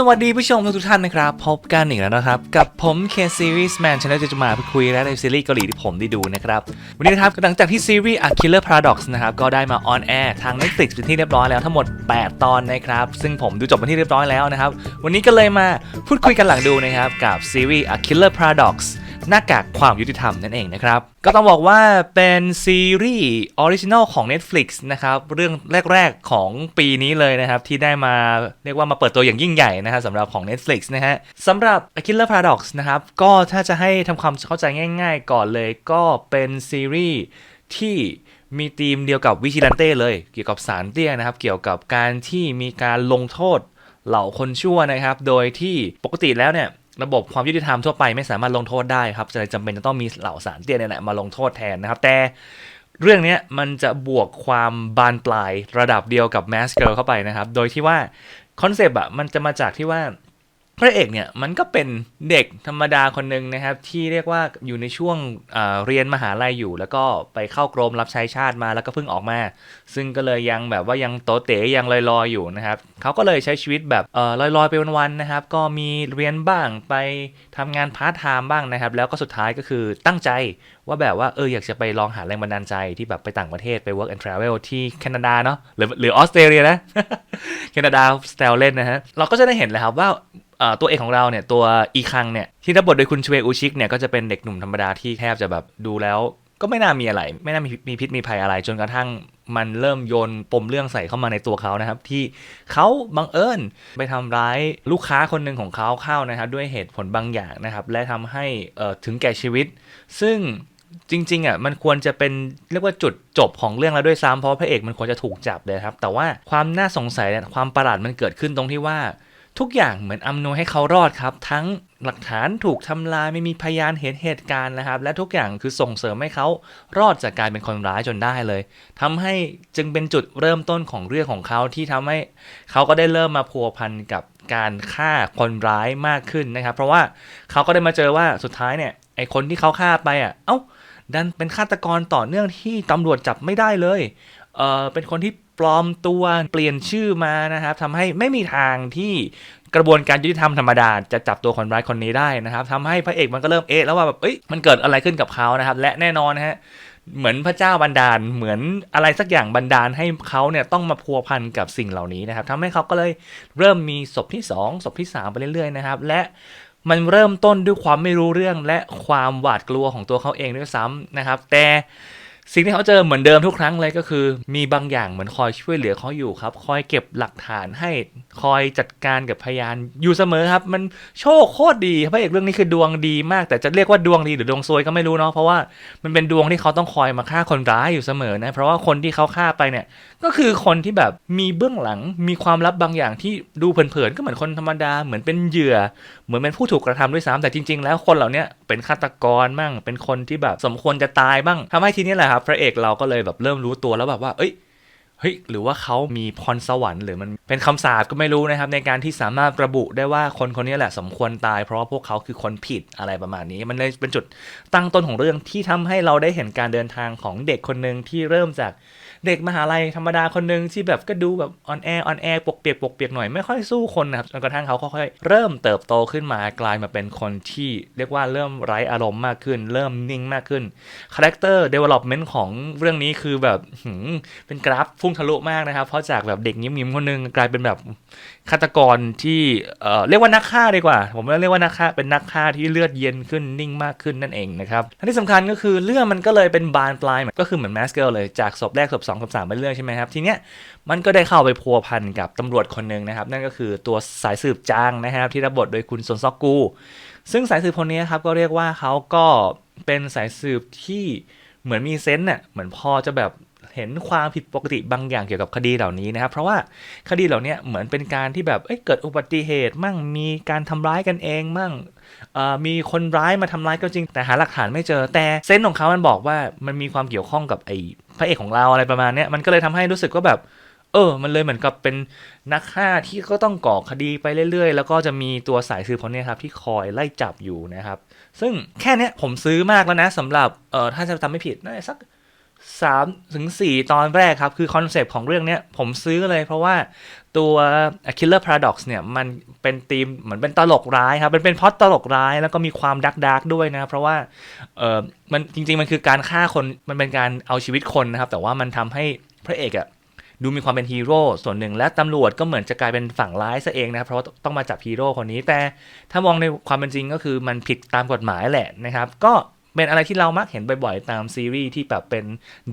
สวัสดีผู้ชมทุกท่านนะครับ พบกันอีกแล้วนะครับ กับผม K Series Man Channel จะมาพูดคุยและในซีรีส์เกาหลีที่ผมได้ดูนะครับ วันนี้นะครับ หลังจากที่ซีรีส์ A Killer Paradox นะครับ ก็ได้มาออนแอร์ทาง Netflix เป็นที่เรียบร้อยแล้วทั้งหมด 8 ตอนนะครับ ซึ่งผมดูจบเป็นที่เรียบร้อยแล้วนะครับ วันนี้ก็เลยมาพูดคุยกันหลังดูนะครับ กับซีรีส์ A Killer Paradox หน้ากากความยุติธรรมนั่นเองนะครับ ก็ต้องบอกว่าเป็นซีรีส์ออริจินอลของ Netflix นะครับเรื่องแรก ๆของปีนี้เลยนะครับ ที่ได้มาเรียกว่ามาเปิดตัวอย่างยิ่งใหญ่นะครับสำหรับของ Netflix นะฮะสำหรับ A Killer Paradox นะครับก็ถ้าจะให้ทำความเข้าใจง่าย ๆ ก่อนเลยก็เป็นซีรีส์ที่มีธีมเดียวกับวิชิลันเต้เลย เกี่ยวกับสารเตี้ยนะครับ เกี่ยวกับการที่มีการลงโทษเหล่าคนชั่วนะครับ โดยที่ปกติแล้วเนี่ย ระบบความยุติธรรมทั่วไปไม่สามารถลงโทษได้ครับจะจำเป็นจะต้องมีเหล่าสารเตี้ยเนี่ยแหละมาลงโทษแทนนะครับ แต่เรื่องนี้มันจะบวกความบานปลายระดับเดียวกับแมสเกิลเข้าไปนะครับ โดยที่ว่าคอนเซปต์อะมันจะมาจากที่ว่า พระเอกเนี่ยมันก็เป็นเด็กธรรมดาคนหนึ่งนะครับ ที่เรียกว่าอยู่ในช่วงเเรียนมหาลัยอยู่ แล้วก็ไปเข้ากรมรับใช้ชาติมาแล้วก็เพิ่งออกมา ซึ่งก็เลยยังแบบว่ายังโตเต๋ยังลอยๆอยู่นะครับเขาก็เลยใช้ชีวิตแบบออลอยๆไปวันๆนะครับ ก็มีเรียนบ้างไปทำงานพาร์ทไทม์บ้างนะครับ แล้วก็สุดท้ายก็คือตั้งใจว่าแบบว่าเอออยากจะไปลองหาแรงบันดาลใจที่แบบไปต่างประเทศไป work and travel ที่แคนาดาเนาะหรือหรือออสเตรเลียนะแคนาดาสเตลเลนนะฮะเราก็จะได้เห็นเลยครับว่า ตัวเอกของเราเนี่ยตัวอีคังเนี่ยที่รับบทโดยคุณชเวอุชิกเนี่ยก็จะเป็นเด็กหนุ่มธรรมดาที่แทบจะแบบดูแล้วก็ไม่น่ามีอะไร ไม่น่ามีมีพิษมีภัยอะไร จนกระทั่งมันเริ่มโยนปมเรื่องใส่เข้ามาในตัวเขานะครับ ที่เขาบังเอิญไปทำร้ายลูกค้าคนหนึ่งของเขาเข้านะครับ ด้วยเหตุผลบางอย่างนะครับ และทำให้ถึงแก่ชีวิต ซึ่งจริงๆอะมันควรจะเป็นเรียกว่าจุดจบของเรื่องแล้วด้วยซ้ำเพราะพระเอกมันควรจะถูกจับเลยครับ แต่ว่าความน่าสงสัยเนี่ยความประหลาดมันเกิดขึ้นตรงที่ว่า ทุกอย่างเหมือนอำนวยให้เขารอดครับ ทั้งหลักฐานถูกทำลายไม่มีพยานเห็นเหตุการณ์นะครับ และทุกอย่างคือส่งเสริมให้เขารอดจากการเป็นคนร้ายจนได้เลยทำให้จึงเป็นจุดเริ่มต้นของเรื่องของเขาที่ทำให้เขาก็ได้เริ่มมาพัวพันกับการฆ่าคนร้ายมากขึ้นนะครับ เพราะว่าเขาก็ได้มาเจอว่าสุดท้ายเนี่ยไอคนที่เขาฆ่าไปอะเอ้าดันเป็นฆาตกรต่อเนื่องที่ตำรวจจับไม่ได้เลยเออเป็นคนที่ ปลอมตัวเปลี่ยนชื่อมานะครับทำให้ไม่มีทางที่กระบวนการยุติธรรมธรรมดาจะจับตัวคนร้ายคนนี้ได้นะครับทำให้พระเอกมันก็เริ่มเอะแล้วว่าแบบเอ้ยมันเกิดอะไรขึ้นกับเขานะครับ และแน่นอนฮะเหมือนพระเจ้าบันดาลเหมือนอะไรสักอย่างบันดาลให้เขาเนี่ยต้องมาพัวพันกับสิ่งเหล่านี้นะครับทำให้เขาก็เลยเริ่มมีศพที่สองศพที่สามไปเรื่อยๆนะครับ และมันเริ่มต้นด้วยความไม่รู้เรื่องและความหวาดกลัวของตัวเขาเองด้วยซ้ำนะครับ แต่ สิ่งที่เขาเจอเหมือนเดิมทุกครั้งเลยก็คือ มีบางอย่างเหมือนคอยช่วยเหลือเขาอยู่ครับ คอยเก็บหลักฐานให้คอยจัดการกับพยานอยู่เสมอครับ มันโชคโคตรดีพระเอกเรื่องนี้คือดวงดีมาก แต่จะเรียกว่าดวงดีหรือดวงซวยก็ไม่รู้เนาะเพราะว่ามันเป็นดวงที่เขาต้องคอยมาฆ่าคนร้ายอยู่เสมอนะเพราะว่าคนที่เขาฆ่าไปเนี่ย ก็คือคนที่แบบมีเบื้องหลังมีความลับบางอย่างที่ดูเผินๆก็เหมือนคนธรรมดาเหมือนเป็นเหยื่อ เหมือนเป็นผู้ถูกกระทำด้วยซ้ำแต่จริง ๆ แล้วคนเหล่านี้เป็นฆาตกรบ้างเป็นคนที่แบบสมควรจะตายบ้างทำให้ทีนี้แหละครับพระเอกเราก็เลยแบบเริ่มรู้ตัวแล้วแบบว่า เอ้ยเฮ้ยหรือว่าเขามีพรสวรรค์หรือมันเป็นคำสาปก็ไม่รู้นะครับ ในการที่สามารถระบุได้ว่าคนคนนี้แหละสมควรตาย เพราะว่าพวกเขาคือคนผิดอะไรประมาณนี้ มันเลยเป็นจุดตั้งต้นของเรื่องที่ทำให้เราได้เห็นการเดินทางของเด็กคนหนึ่งที่เริ่มจาก เด็กมหาลัยธรรมดาคนหนึ่งที่แบบก็ดูแบบออนแอร์ออนแอร์ปกเปียกปกเปียกหน่อยไม่ค่อยสู้คนนะครับจนกระทั่งเขาค่อยๆเริ่มเติบโตขึ้นมากลายมาเป็นคนที่เรียกว่าเริ่มไร้อารมณ์มากขึ้น เริ่มนิ่งมากขึ้นคาแรคเตอร์เดเวล็อปเมนต์ของเรื่องนี้คือแบบเป็นกราฟพุ่งทะลุมากนะครับ เพราะจากแบบเด็กยิ้มๆคนหนึงกลายเป็นแบบ ฆาตกรที่เอ่อเรียกว่านักฆ่าดีกว่า ผมเรียกว่านักฆ่าเป็นนักฆ่าที่เลือดเย็นขึ้นนิ่งมากขึ้นนั่นเองนะครับและที่สำคัญก็คือเรื่องมันก็เลยเป็นบานปลายเหมือนก็คือเหมือนแมสเกลเลยจากศพแรกศพสองศพสามไปเรื่อยใช่ไหมครับทีเนี้ยมันก็ได้เข้าไปพัวพันกับตำรวจคนหนึ่งนะครับ นั่นก็คือตัวสายสืบจางนะครับที่รับบทโดยคุณซนซอกกู ซึ่งสายสืบคนนี้ครับก็เรียกว่าเขาก็เป็นสายสืบที่เหมือนมีเซนส์น่ะเหมือนพอจะแบบ เห็นความผิดปกติบางอย่างเกี่ยวกับคดีเหล่านี้นะครับ เพราะว่าคดีเหล่านี้เหมือนเป็นการที่แบบเอ้ยเกิดอุบัติเหตุมั่งมีการทำร้ายกันเองมั่งมีคนร้ายมาทำร้ายก็จริง แต่หาหลักฐานไม่เจอ แต่เซนส์ของเขามันบอกว่ามันมีความเกี่ยวข้องกับไอ้พระเอกของเราอะไรประมาณนี้มันก็เลยทำให้รู้สึกว่าแบบเออ มันเลยเหมือนกับเป็นนักฆ่าที่ก็ต้องก่อคดีไปเรื่อยๆ แล้วก็จะมีตัวสายสืบคนนี้ครับที่คอยไล่จับอยู่นะครับ ซึ่งแค่นี้ผมซื้อมากแล้วนะสำหรับ เออถ้าจะจำไม่ผิดน่าจะสัก สามถึงสี่ตอนแรกครับ คือคอนเซปต์ของเรื่องเนี้ยผมซื้อเลยเพราะว่าตัว Killer Paradox เนี่ย มันเป็นธีมเหมือนเป็นตลกร้ายครับเป็นเป็นพอตตลกร้ายแล้วก็มีความดักดักด้วยนะ เพราะว่าเออมันจริง ๆ มันคือการฆ่าคนมันเป็นการเอาชีวิตคนนะครับ แต่ว่ามันทำให้พระเอกอะดูมีความเป็นฮีโร่ส่วนหนึ่งและตำรวจก็เหมือนจะกลายเป็นฝั่งร้ายซะเองนะครับเพราะต้องมาจับฮีโร่คนนี้แต่ถ้ามองในความเป็นจริงก็คือมันผิดตามกฎหมายแหละนะครับ ก็ เป็นอะไรที่เรามักเห็นบ่อยๆ ตามซีรีส์ที่แบบเป็น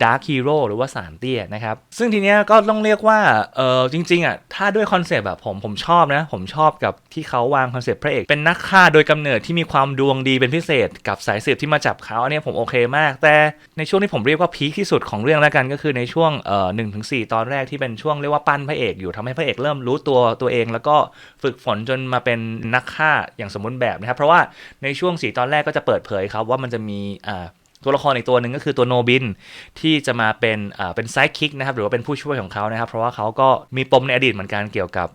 ดาร์คฮีโร่หรือว่าสารเตี้ยนะครับ ซึ่งทีเนี้ยก็ต้องเรียกว่าเออจริงๆอะถ้าด้วยคอนเซปต์แบบผมผมชอบนะ ผมชอบกับที่เขาวางคอนเซปต์พระเอก เป็นนักฆ่าโดยกำเนิดที่มีความดวงดีเป็นพิเศษ กับสายสืบที่มาจับเขาอันนี้ผมโอเคมาก แต่ในช่วงที่ผมเรียกว่าพีคที่สุดของเรื่องแล้วกันก็คือในช่วงเอ่อหนึ่งถึงสี่ตอนแรกที่เป็นช่วงเรียกว่าปั้นพระเอกอยู่ทำให้พระเอกเริ่มรู้ตัวตัวเอง แล้วก็ฝึกฝนจนมาเป็นนักฆ่าอย่างสมบูรณ์แบบนะครับเพราะว่าในช่วงสี่ตอนแรกก็จะเปิดเผยครับว่ามันจะมีอ่าตัวละครอีกตัวหนึ่งก็คือตัวโนบินที่จะมาเป็นเป็นไซคิกนะครับหรือว่าเป็นผู้ช่วยของเขานะครับ เพราะว่าเขาก็มีปมในอดีตเหมือนกันเกี่ยวกับ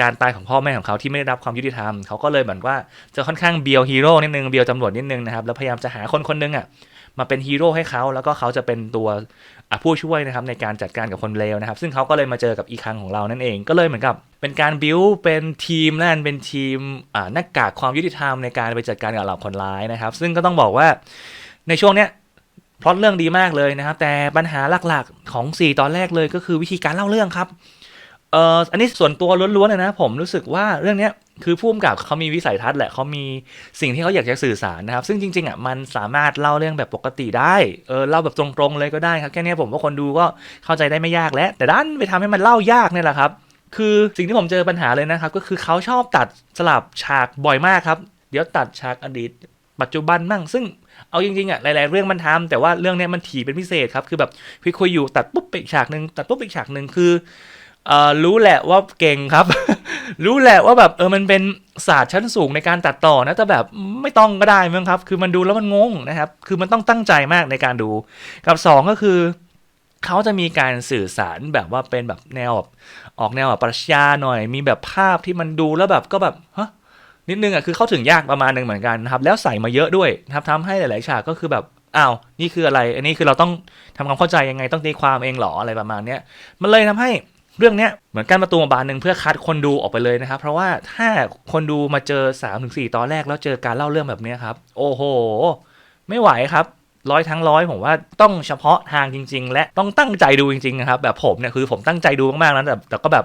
การตายของพ่อแม่ของเขาที่ไม่ได้รับความยุติธรรมเขาก็เลยเหมือนว่าจะค่อนข้างเบียวฮีโร่นิดนึงเบียวตำรวจนิดนึงนะครับแล้วพยายามจะหาคนคนหนึงอะมาเป็นฮีโร่ให้เขาแล้วก็เขาจะเป็นตัว ผู้ช่วยนะครับในการจัดการกับคนเลวนะครับ ซึ่งเขาก็เลยมาเจอกับอีคังของเรานั่นเอง ก็เลยเหมือนกับ เป็นการบิวเป็นทีมนั่นเป็นทีมอ่าหน้ากากความยุติธรรมในการไปจัดการกับเหล่าคนร้ายนะครับ ซึ่งก็ต้องบอกว่าในช่วงเนี้ยพล็อตเรื่องดีมากเลยนะครับ แต่ปัญหาหลักๆของ 4 ตอนแรกเลยก็คือวิธีการเล่าเรื่องครับ เอ่ออันนี้ส่วนตัวล้วนๆเลยนะ ผมรู้สึกว่าเรื่องเนี้ยคือผู้กำกับเขามีวิสัยทัศน์แหละเขามีสิ่งที่เขาอยากจะสื่อสารนะครับ ซึ่งจริงๆอะมันสามารถเล่าเรื่องแบบปกติได้เออเล่าแบบตรงๆเลยก็ได้ครับแค่นี้ผมว่าคนดูก็เข้าใจได้ไม่ยากแล้ว แต่ด้านไปทำให้มันเล่ายากเนี่ยแหละครับ คือสิ่งที่ผมเจอปัญหาเลยนะครับ ก็คือเขาชอบตัดสลับฉากบ่อยมากครับ เดี๋ยวตัดฉากอดีต ปัจจุบันมั่ง ซึ่งเอาจริงๆอะหลายๆเรื่องมันทำแต่ว่าเรื่องเนี้ยมันถี่เป็นพิเศษครับคือแบบคุยๆอยู่ตัดปุ๊บไปอีกฉากหนึ่งตัดปุ๊บไปฉากหนึ่งคือ รู้แหละว่าเก่งครับ รู้แหละว่าแบบเออมันเป็นศาสตร์ชั้นสูงในการตัดต่อนะแต่แบบไม่ต้องก็ได้มั้งครับ คือมันดูแล้วมันงงนะครับ คือมันต้องตั้งใจมากในการดู กับสองก็คือเขาจะมีการสื่อสารแบบว่าเป็นแบบแนวแบบออกแนวแบบปรัชญาหน่อย มีแบบภาพที่มันดูแล้วแบบก็แบบฮะนิดนึงอะคือเข้าถึงยากประมาณหนึ่งเหมือนกันนะครับ แล้วใส่มาเยอะด้วยนะครับทำให้หลาย ๆ ฉากก็คือแบบอ้าวนี่คืออะไร อันนี้คือเราต้องทำความเข้าใจยังไงต้องตีความเองหรออะไรประมาณเนี้ยมันเลยทำให้ เรื่องเนี้ยเหมือนกันประตูมาบานหนึ่งเพื่อคัดคนดูออกไปเลยนะครับ เพราะว่าถ้าคนดูมาเจอ3าถึงสตอนแรกแล้วเจอการเล่าเรื่องแบบนี้ครับ โอ้โห ไม่ไหวครับร้อยทั้งร้อยผมว่าต้องเฉพาะทางจริง ๆ และต้องตั้งใจดูจริงๆนะครับแบบผมเนี่ยคือผมตั้งใจดูมากๆนะแต่แต่ก็แบบ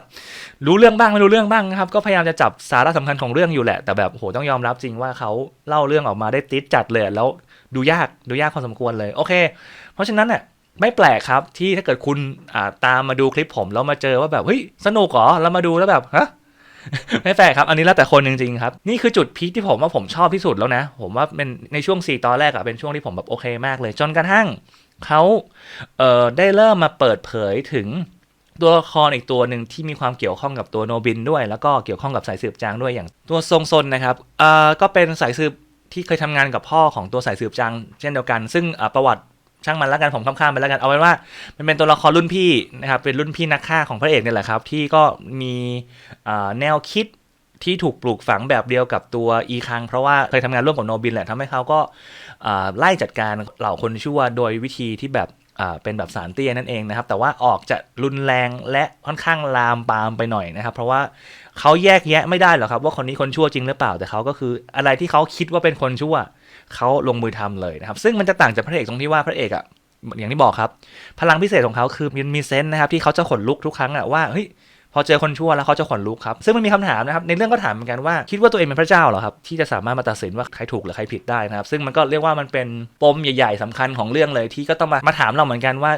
รู้เรื่องบ้างไม่รู้เรื่องบ้างนะครับก็พยายามจะจับสาระสำคัญของเรื่องอยู่แหละ แต่แบบโหต้องยอมรับจริงว่าเขาเล่าเรื่องออกมาได้ติดจัดเลยแล้วดูยากดูยากพอสมควรเลยโอเค เพราะฉะนั้นเนี่ย ไม่แปลกครับที่ถ้าเกิดคุณตามมาดูคลิปผมแล้วมาเจอว่าแบบเฮ้ยสนุกเหรอแล้วมาดูแล้วแบบฮะไม่แปลกครับ อันนี้แล้วแต่คนจริงๆครับ นี่คือจุดพีคที่ผมว่าผมชอบที่สุดแล้วนะ ผมว่าเป็นในช่วง 4 ตอนแรกอะเป็นช่วงที่ผมแบบโอเคมากเลย จนกระทั่งเขาเออได้เริ่มมาเปิดเผยถึงตัวละครอีกตัวหนึ่งที่มีความเกี่ยวข้องกับตัวโนบินด้วย แล้วก็เกี่ยวข้องกับสายสืบจางด้วยอย่างตัวทรงซนนะครับเออก็เป็นสายสืบที่เคยทำงานกับพ่อของตัวสายสืบจางเช่นเดียวกัน ซึ่งประวัติ ช่างมันแล้วกันผมข้ามๆไปแล้วกันเอาไว้ว่า มันเป็นตัวละครรุ่นพี่นะครับเป็นรุ่นพี่นักฆ่าของพระเอกเนี่ยแหละครับ ที่ก็มีแนวคิดที่ถูกปลูกฝังแบบเดียวกับตัวอีคัง เพราะว่าเคยทำงานร่วมกับโนบินแหละทำให้เขาก็ไล่จัดการเหล่าคนชั่วโดยวิธีที่แบบ เป็นแบบสารเตี้ยนั่นเองนะครับ แต่ว่าออกจะรุนแรงและค่อนข้างลามปามไปหน่อยนะครับ เพราะว่าเขาแยกแยะไม่ได้หรอกครับ ว่าคนนี้คนชั่วจริงหรือเปล่าแต่เขาก็คืออะไรที่เขาคิดว่าเป็นคนชั่วเขาลงมือทำเลยนะครับ ซึ่งมันจะต่างจากพระเอกตรงที่ว่าพระเอกอะอย่างที่บอกครับ พลังพิเศษของเขาคือมันมีเซนส์นะครับที่เขาจะขนลุกทุกครั้งอะว่าเฮ้ย อเจอคนชั่วแล้วเขาจะขนลุกครับ ซึ่งมันมีคำถามนะครับ ในเรื่องก็ถามเหมือนกันว่า คิดว่าตัวเองเป็นพระเจ้าเหรอครับ ที่จะสามารถมาตัดสินว่าใครถูกหรือใครผิดได้นะครับ ซึ่งมันก็เรียกว่ามันเป็นปมใหญ่ๆสำคัญของเรื่องเลยที่ก็ต้องมามาถามเราเหมือนกันว่า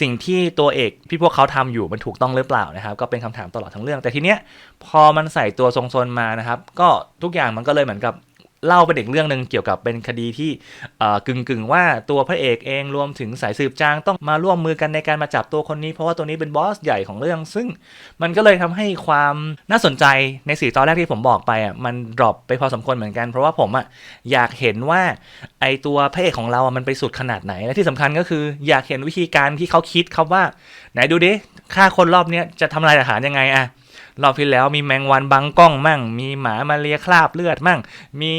สิ่งที่ตัวเอกที่พวกเขาทำอยู่มันถูกต้องหรือเปล่านะครับ ก็เป็นคำถามตลอดทั้งเรื่อง แต่ทีเนี้ยพอมันใส่ตัวทรงโซนมานะครับ ก็ทุกอย่างมันก็เลยเหมือนกับ เล่าเป็นอีกเรื่องหนึ่งเกี่ยวกับเป็นคดีที่กึ่งกึ่งๆว่าตัวพระเอกเองรวมถึงสายสืบจางต้องมาร่วมมือกันในการมาจับตัวคนนี้ เพราะว่าตัวนี้เป็นบอสใหญ่ของเรื่อง ซึ่งมันก็เลยทำให้ความน่าสนใจในสี่ตอนแรกที่ผมบอกไปอะมันดรอปไปพอสมควรเหมือนกัน เพราะว่าผมอะอยากเห็นว่าไอตัวพระเอกของเราอะมันไปสุดขนาดไหนและที่สำคัญก็คืออยากเห็นวิธีการที่เขาคิดครับว่า ไหนดูดิฆ่าคนรอบเนี้ยจะทำลายหลักฐานยังไงอะ รอบที่แล้วมีแมงวันบังกล้องมั่ง มีหมามาเลียคราบเลือดมั่ง มี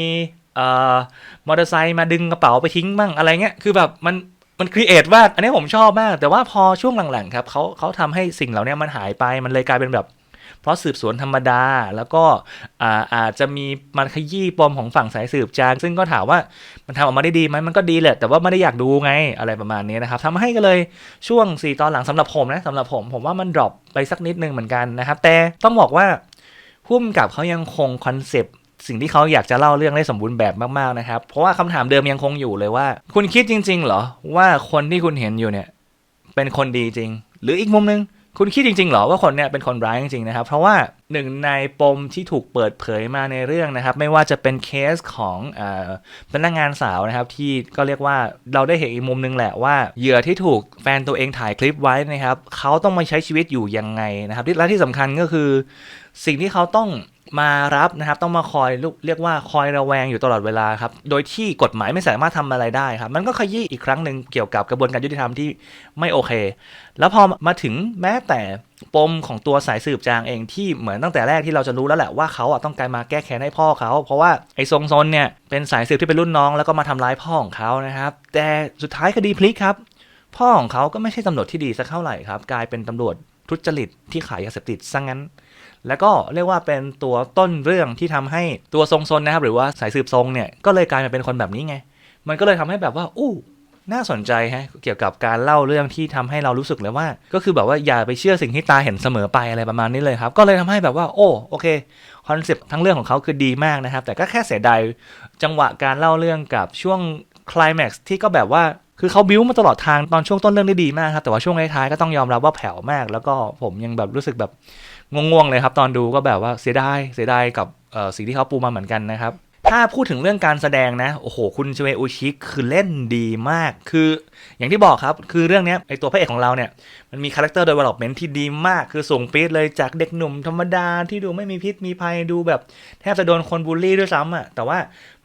เอ่อมอเตอร์ไซค์มาดึงกระเป๋าไปทิ้งมั่งอะไรเงี้ยคือแบบมันมันครีเอทว่าอันนี้ผมชอบมาก แต่ว่าพอช่วงหลังๆครับเขาเขาทำให้สิ่งเหล่านี้มันหายไปมันเลยกลายเป็นแบบ เพราะสืบสวนธรรมดา แล้วก็อาจจะมีมันขยี้ปมของฝั่งสายสืบจาง ซึ่งก็ถามว่ามันทำออกมาได้ดีไหมมันก็ดีแหละ แต่ว่าไม่ได้อยากดูไงอะไรประมาณนี้นะครับทำให้ก็เลยช่วง 4 ตอนหลังสำหรับผมนะสำหรับผมผมว่ามันดรอปไปสักนิดนึงเหมือนกันนะครับ แต่ต้องบอกว่าพุ่มกับเขายังคงคอนเซปต์สิ่งที่เขาอยากจะเล่าเรื่องได้สมบูรณ์แบบมากๆนะครับ เพราะว่าคำถามเดิมยังคงอยู่เลยว่า คุณคิดจริง ๆ เหรอว่าคนที่คุณเห็นอยู่เนี่ย เป็นคนดีจริง หรืออีกมุมนึง คุณคิดจริงๆเหรอว่าคนเนี่ยเป็นคนร้ายจริงๆนะครับ เพราะว่าหนึ่งในปมที่ถูกเปิดเผยมาในเรื่องนะครับ ไม่ว่าจะเป็นเคสของเอ่อพนักงานสาวนะครับ ที่ก็เรียกว่าเราได้เห็นอีกมุมนึงแหละว่าเหยื่อที่ถูกแฟนตัวเองถ่ายคลิปไว้นะครับเขาต้องมาใช้ชีวิตอยู่ยังไงนะครับและที่สำคัญก็คือ สิ่งที่เขาต้อง มารับนะครับต้องมาคอยเรียกว่าคอยระแวงอยู่ตลอดเวลาครับโดยที่กฎหมายไม่สามารถทำอะไรได้ครับมันก็ขยี้อีกครั้งหนึ่งเกี่ยวกับกระบวนการยุติธรรมที่ไม่โอเค แล้วพอมาถึงแม้แต่ปมของตัวสายสืบจางเองที่เหมือนตั้งแต่แรกที่เราจะรู้แล้วแหละว่าเขาอะต้องการมาแก้แค้นให้พ่อเขา เพราะว่าไอ้ทรงซนเนี่ยเป็นสายสืบที่เป็นรุ่นน้องแล้วก็มาทำร้ายพ่อของเขานะครับ แต่สุดท้ายคดีพลิกครับพ่อของเขาก็ไม่ใช่ตำรวจที่ดีสักเท่าไหร่ครับกลายเป็นตำรวจทุจริตที่ขายยาเสพติดซะงงั้น แล้วก็เรียกว่าเป็นตัวต้นเรื่องที่ทำให้ตัวทรงซนนะครับ หรือว่าสายสืบทรงเนี่ยก็เลยกลายมาเป็นคนแบบนี้ไง มันก็เลยทำให้แบบว่าอู้น่าสนใจฮะเกี่ยวกับการเล่าเรื่องที่ทำให้เรารู้สึกเลยว่า ก็คือแบบว่าอย่าไปเชื่อสิ่งที่ตาเห็นเสมอไปอะไรประมาณนี้เลยครับ ก็เลยทำให้แบบว่าโอ้โอเคคอนเซปต์ทั้งเรื่องของเขาคือดีมากนะครับ แต่ก็แค่เสียดายจังหวะการเล่าเรื่องกับช่วงคลายแม็กซ์ที่ก็แบบว่าคือเขาบิ้วมาตลอดทางตอนช่วงต้นเรื่องได้ดีมากครับแต่ว่าช่วงท้ายๆก็ต้องยอมรับว่าแผ่วมาก แล้วก็ผมยังแบบรู้สึกแบบ ง่วงๆเลยครับ ตอนดูก็แบบว่าเสียดายเสียดายกับสิ่งที่เขาปูมาเหมือนกันนะครับ ถ้าพูดถึงเรื่องการแสดงนะ โอ้โห คุณชเวอุชิคือเล่นดีมาก คืออย่างที่บอกครับ คือเรื่องนี้ไอตัวพระเอกของเราเนี่ย มันมีคาแรคเตอร์เดเวล็อปเมนที่ดีมาก คือส่งปี๊ดเลยจากเด็กหนุ่มธรรมดาที่ดูไม่มีพิษมีภัยดูแบบ แทบจะโดนคนบูลลี่ด้วยซ้ำอะ แต่ว่า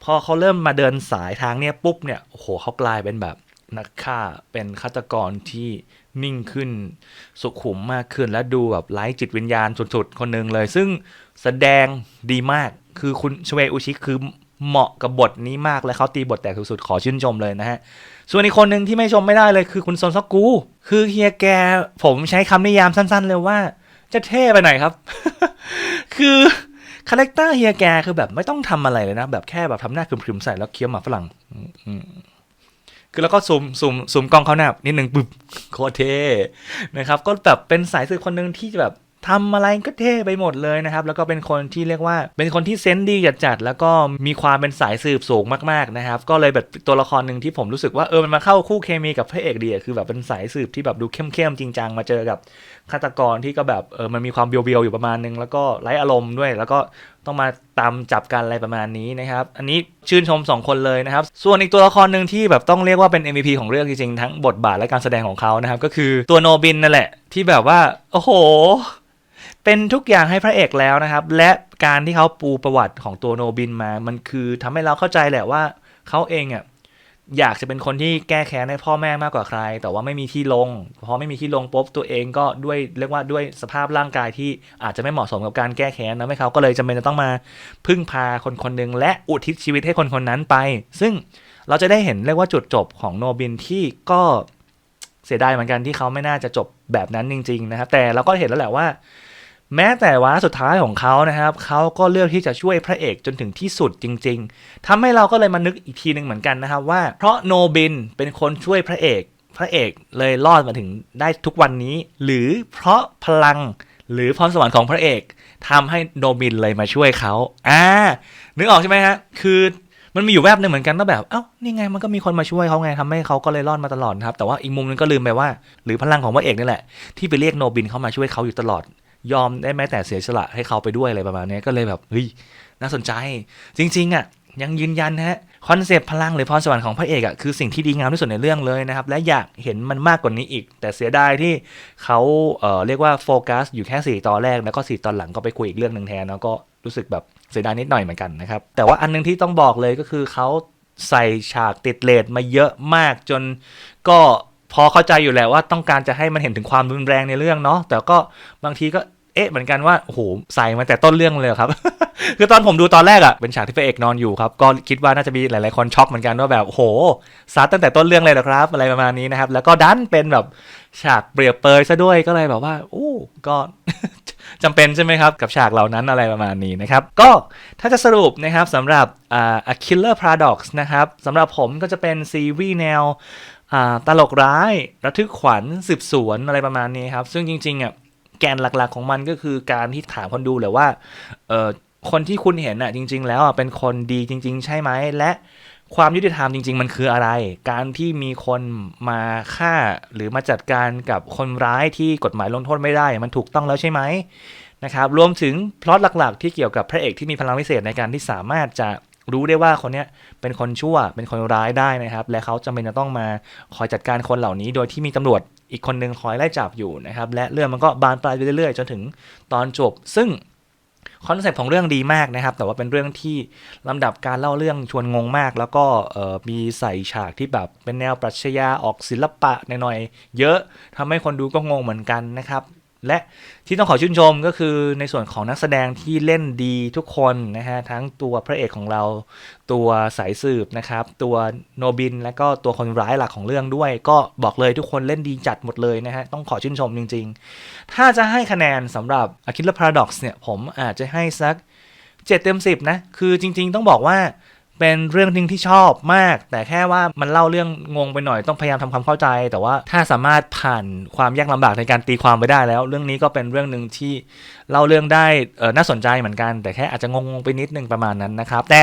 พอเขาเริ่มมาเดินสายทางเนี้ยปุ๊บเนี่ย โอ้โหเขากลายเป็นแบบนักฆ่า เป็นฆาตกรที่ นิ่งขึ้น สุขุมมากขึ้นและดูแบบไร้จิตวิญญาณสุดๆ คนหนึ่งเลย ซึ่งแสดงดีมากคือคุณชเวอุชิคือเหมาะกับบทนี้มากและเขาตีบทแตกสุดๆ ขอชื่นชมเลยนะฮะ ส่วนอีกคนหนึ่งที่ไม่ชมไม่ได้เลยคือคุณซอนซอกกู คือเฮียแก ผมใช้คำนิยามสั้นๆ เลยว่า จะเท่ไปไหนครับ คือคาแรคเตอร์เฮียแกคือแบบไม่ต้องทำอะไรเลยนะ แบบแค่แบบทำหน้าครึมๆใส่แล้วเคี้ยวหมากฝรั่ง คือแล้วก็ซูมซูมซูมกล้องเขาหน้านิดหนึ่งปึ๊บโคตรเท่นะครับ ก็แบบเป็นสายสืบคนหนึ่งที่แบบทำอะไรก็เท่ไปหมดเลยนะครับ แล้วก็เป็นคนที่เรียกว่า เป็นคนที่เซนดีจัดๆแล้วก็มีความเป็นสายสืบสูงมากๆนะครับ ก็เลยแบบตัวละครหนึ่งที่ผมรู้สึกว่าเออมันมาเข้าคู่เคมีกับพระเอกดีคือแบบเป็นสายสืบที่แบบดูเข้มๆจริงจังมาเจอกับ ฆาตกรที่ก็แบบเออมันมีความเบียวๆอยู่ประมาณนึง แล้วก็ไร้อารมณ์ด้วย แล้วก็ต้องมาตามจับกันอะไรประมาณนี้นะครับ อันนี้ชื่นชมสองคนเลยนะครับ ส่วนอีกตัวละครหนึ่งที่แบบต้องเรียกว่าเป็น MVP ของเรื่องจริงๆทั้งบทบาทและการแสดงของเขานะครับ ก็คือตัวโนบินนั่นแหละ ที่แบบว่า โอ้โห เป็นทุกอย่างให้พระเอกแล้วนะครับ และการที่เขาปูประวัติของตัวโนบินมา มันคือทำให้เราเข้าใจแหละว่าเขาเองอะ อยากจะเป็นคนที่แก้แค้นให้พ่อแม่มากกว่าใคร แต่ว่าไม่มีที่ลงพอไม่มีที่ลงปุ๊บตัวเองก็ด้วยเรียกว่าด้วยสภาพร่างกายที่อาจจะไม่เหมาะสมกับการแก้แค้นนะไม่เขาก็เลยจำเป็นจะต้องมาพึ่งพาคนคนหนึ่งและอุทิศชีวิตให้คนคนนั้นไป ซึ่งเราจะได้เห็นเรียกว่าจุดจบของโนบินที่ก็เสียดายเหมือนกันที่เขาไม่น่าจะจบแบบนั้นจริง ๆ นะครับ แต่เราก็เห็นแล้วแหละว่า แม้แต่วาสุดท้ายของเขานะครับเขาก็เลือกที่จะช่วยพระเอกจนถึงที่สุดจริง ๆทำให้เราก็เลยมานึกอีกทีหนึ่งเหมือนกันนะครับว่า เพราะโนบินเป็นคนช่วยพระเอก พระเอกเลยรอดมาถึงได้ทุกวันนี้ หรือเพราะพลังหรือพรสวรรค์ของพระเอกทำให้โนบินเลยมาช่วยเขาอ่านึกออกใช่ไหมฮะคือมันมีอยู่แวบหนึ่งเหมือนกันว่าแบบ เอ้า นี่ไง มันก็มีคนมาช่วยเขาไงทำให้เขาก็เลยรอดมาตลอดนะครับ แต่ว่าอีกมุมนึงก็ลืมไปว่า หรือพลังของพระเอกนี่แหละ ที่ไปเรียกโนบินเข้ามาช่วยเขาอยู่ตลอด ยอมได้แม้แต่เสียสละให้เขาไปด้วยอะไรประมาณนี้ก็เลยแบบเฮ้ยน่าสนใจ จริงๆอะยังยืนยันนะฮะคอนเซปต์พลังหรือพรสวรรค์ของพระเอกอะคือสิ่งที่ดีงามที่สุดในเรื่องเลยนะครับ และอยากเห็นมันมากกว่านี้อีก แต่เสียดายที่เขาเอ่อเรียกว่าโฟกัสอยู่แค่ 4 ตอนแรก แล้วก็ 4 ตอนหลังก็ไปคุยอีกเรื่องหนึ่งแทนแล้วก็รู้สึกแบบเสียดายนิดหน่อยเหมือนกันนะครับ แต่ว่าอันนึงที่ต้องบอกเลยก็คือเขาใส่ฉากติดเลทมาเยอะมากจนก็ พอเข้าใจอยู่แหละว่าต้องการจะให้มันเห็นถึงความรุนแรงในเรื่องเนาะแต่ก็บางทีก็เอ๊ะเหมือนกันว่าโอ้โหใส่มาแต่ต้นเรื่องเลยครับ คือตอนผมดูตอนแรกอะ่ะเป็นฉากที่พระเอกนอนอยู่ครับก็คิดว่าน่าจะมีหลายๆคนช็อกเหมือนกันว่าแบบโอ้โหซัดตั้งแต่ต้นเรื่องเลยเหรอครับ อะไรประมาณนี้นะครับ แล้วก็ดันเป็นแบบฉากเปรียบเปยซะด้วยก็เลยแบบว่าโอ้ก็จำเป็นใช่ไหมครับกับฉากเหล่านั้นอะไรประมาณนี้นะครับ ก็ถ้าจะสรุปนะครับสำหรับอ่า A Killer Paradox นะครับสำหรับผมก็จะเป็นซีรีส์แนว ตลกร้าย ระทึกขวัญสืบสวนอะไรประมาณนี้ครับ ซึ่งจริงๆอะแกนหลักๆของมันก็คือการที่ถามคนดูเลยว่าเออคนที่คุณเห็นอะจริง ๆ แล้วอะเป็นคนดีจริง ๆ ใช่ไหมและความยุติธรรมจริง ๆ มันคืออะไร การที่มีคนมาฆ่าหรือมาจัดการกับคนร้ายที่กฎหมายลงโทษไม่ได้ มันถูกต้องแล้วใช่ไหมนะครับ รวมถึงพล็อตหลัก ๆ ที่เกี่ยวกับพระเอกที่มีพลังพิเศษในการที่สามารถจะ รู้ได้ว่าคนเนี้ยเป็นคนชั่วเป็นคนร้ายได้นะครับ และเขาจำเป็นจะต้องมาคอยจัดการคนเหล่านี้ โดยที่มีตำรวจอีกคนนึงคอยไล่จับอยู่นะครับ และเรื่องมันก็บานปลายไปเรื่อยๆ จนถึงตอนจบ ซึ่งคอนเซ็ปต์ของเรื่องดีมากนะครับ แต่ว่าเป็นเรื่องที่ลำดับการเล่าเรื่องชวนงงมาก แล้วก็มีใส่ฉากที่แบบเป็นแนวปรัชญาออกศิลปะหน่อยๆเยอะทำให้คนดูก็งงเหมือนกันนะครับ และที่ต้องขอชื่นชมก็คือในส่วนของนักแสดงที่เล่นดีทุกคนนะฮะทั้งตัวพระเอกของเราตัวสายสืบนะครับตัวโนบิน และก็ตัวคนร้ายหลักของเรื่องด้วย ก็บอกเลยทุกคนเล่นดีจัดหมดเลยนะฮะต้องขอชื่นชมจริง ๆ ถ้าจะให้คะแนนสำหรับ A Killer Paradox เนี่ยผมอาจจะให้สัก 7 เต็ม 10 นะ คือจริง ๆ ต้องบอกว่า เป็นเรื่องหนึ่งที่ชอบมาก แต่แค่ว่ามันเล่าเรื่องงงไปหน่อยต้องพยายามทำความเข้าใจ แต่ว่าถ้าสามารถผ่านความยากลำบากในการตีความไปได้แล้ว เรื่องนี้ก็เป็นเรื่องหนึ่งที่เล่าเรื่องได้น่าสนใจเหมือนกัน แต่แค่อาจจะงงๆไปนิดนึงประมาณนั้นนะครับ แต่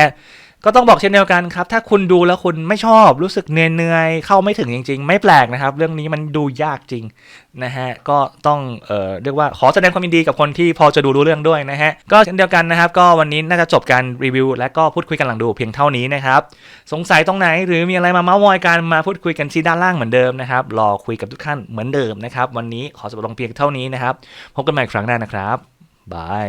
ก็ต้องบอกเช่นเดียวกันครับ ถ้าคุณดูแล้วคุณไม่ชอบรู้สึกเหนื่อยๆเข้าไม่ถึงจริง ๆ ไม่แปลกนะครับ เรื่องนี้มันดูยากจริงนะฮะก็ต้องเอ่อเรียกว่าขอแสดงความยินดีกับคนที่พอจะดูรู้เรื่องด้วยนะฮะก็เช่นเดียวกันนะครับ ก็วันนี้น่าจะจบการรีวิว และก็พูดคุยกันหลังดูเพียงเท่านี้นะครับสงสัยตรงไหนหรือมีอะไรมาเม้ามอยกันมาพูดคุยกันที่ด้านล่างเหมือนเดิมนะครับรอคุยกับทุกท่านเหมือนเดิมนะครับวันนี้ขอจบลงเพียงเท่านี้นะครับพบกันใหม่ครั้งหน้านะครับบาย